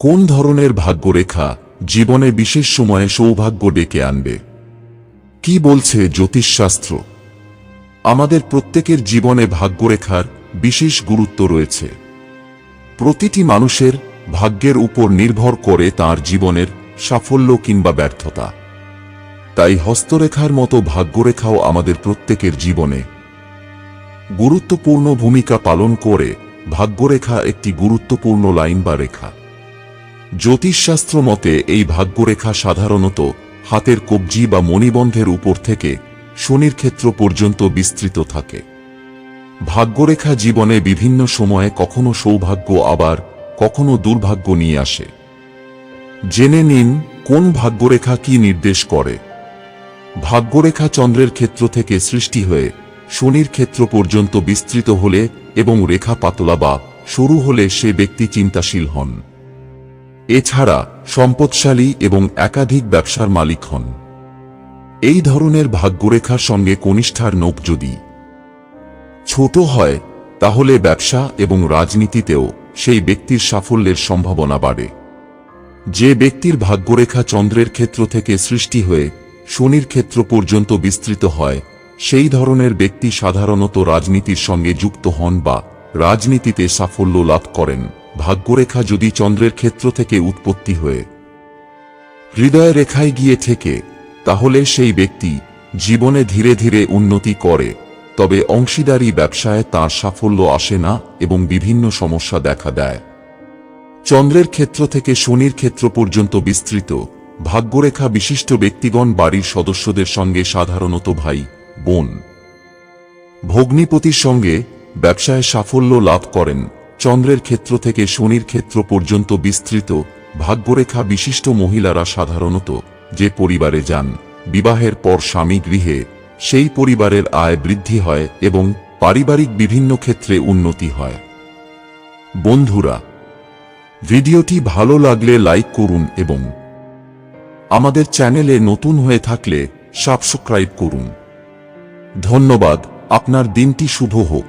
কোন ধরনের ভাগ্যরেখা জীবনে বিশেষ সময়ে সৌভাগ্য ডেকে আনবে? কি বলছে জ্যোতিষশাস্ত্র? আমাদের প্রত্যেকের জীবনে ভাগ্যরেখার বিশেষ গুরুত্ব রয়েছে। প্রতিটি মানুষের ভাগ্যের উপর নির্ভর করে তার জীবনের সাফল্য কিংবা ব্যর্থতা। তাই হস্তরেখার মতো ভাগ্যরেখাও আমাদের প্রত্যেকের জীবনে গুরুত্বপূর্ণ ভূমিকা পালন করে ভাগ্যরেখা একটি গুরুত্বপূর্ণ লাইন বা রেখা। জ্যোতিষশাস্ত্র মতে এই ভাগ্যরেখা সাধারণত হাতের কবজি বা মণিবন্ধের উপর থেকে শনির ক্ষেত্র পর্যন্ত বিস্তৃত থাকে। ভাগ্যরেখা জীবনে বিভিন্ন সময়ে কখনো সৌভাগ্য, আবার কখনো দুর্ভাগ্য নিয়ে আসে। জেনে নিন, কোন ভাগ্যরেখা কি নির্দেশ করে? ভাগ্যরেখা চন্দ্রের ক্ষেত্র থেকে সৃষ্টি হয়ে শনির ক্ষেত্র পর্যন্ত বিস্তৃত হলে এবং রেখা পাতলা বা সরু হলে সে ব্যক্তি চিন্তাশীল হন। এছাড়া সম্পদশালী এবং একাধিক ব্যবসার মালিক হন। এই ধরনের ভাগ্যরেখার সঙ্গে কনিষ্ঠার নোক যদি ছোট হয়, তাহলে ব্যবসা এবং রাজনীতিতেও সেই ব্যক্তির সাফল্যের সম্ভাবনা বাড়ে। যে ব্যক্তির ভাগ্যরেখা চন্দ্রের ক্ষেত্র থেকে সৃষ্টি হয়ে শনির ক্ষেত্র পর্যন্ত বিস্তৃত হয়, সেই ধরনের ব্যক্তি সাধারণত রাজনীতির সঙ্গে যুক্ত হন বা রাজনীতিতে সাফল্য লাভ করেন। ভাগ্যরেখা যদি চন্দ্রের ক্ষেত্র থেকে উৎপত্তি হয়ে হৃদয় রেখায় গিয়ে থেকে তাহলে সেই ব্যক্তি জীবনে ধীরে ধীরে উন্নতি করে, তবে অংশীদারি ব্যবসায় তার সাফল্য আসে না এবং বিভিন্ন সমস্যা দেখা দেয়। চন্দ্রের ক্ষেত্র থেকে শনির ক্ষেত্র পর্যন্ত বিস্তৃত, ভাগ্যরেখা বিশিষ্ট ব্যক্তিগণ বাড়ির সদস্যদের সঙ্গে সাধারণত ভাই, বোন। ভগ্নিপতির সঙ্গে ব্যবসায় সাফল্য লাভ করেন চন্দ্রের ক্ষেত্র থেকে শনির ক্ষেত্র পর্যন্ত বিস্তৃত, ভাগ্যরেখা বিশিষ্ট মহিলারা সাধারণত যে পরিবারে যান, বিবাহের পর স্বামী গৃহে, সেই পরিবারের আয় বৃদ্ধি হয় এবং পারিবারিক বিভিন্ন ক্ষেত্রে উন্নতি হয়। বন্ধুরা, ভিডিওটি ভালো লাগলে লাইক করুন এবং আমাদের চ্যানেলে নতুন হয়ে থাকলে সাবস্ক্রাইব করুন। ধন্যবাদ, আপনার দিনটি শুভ হোক।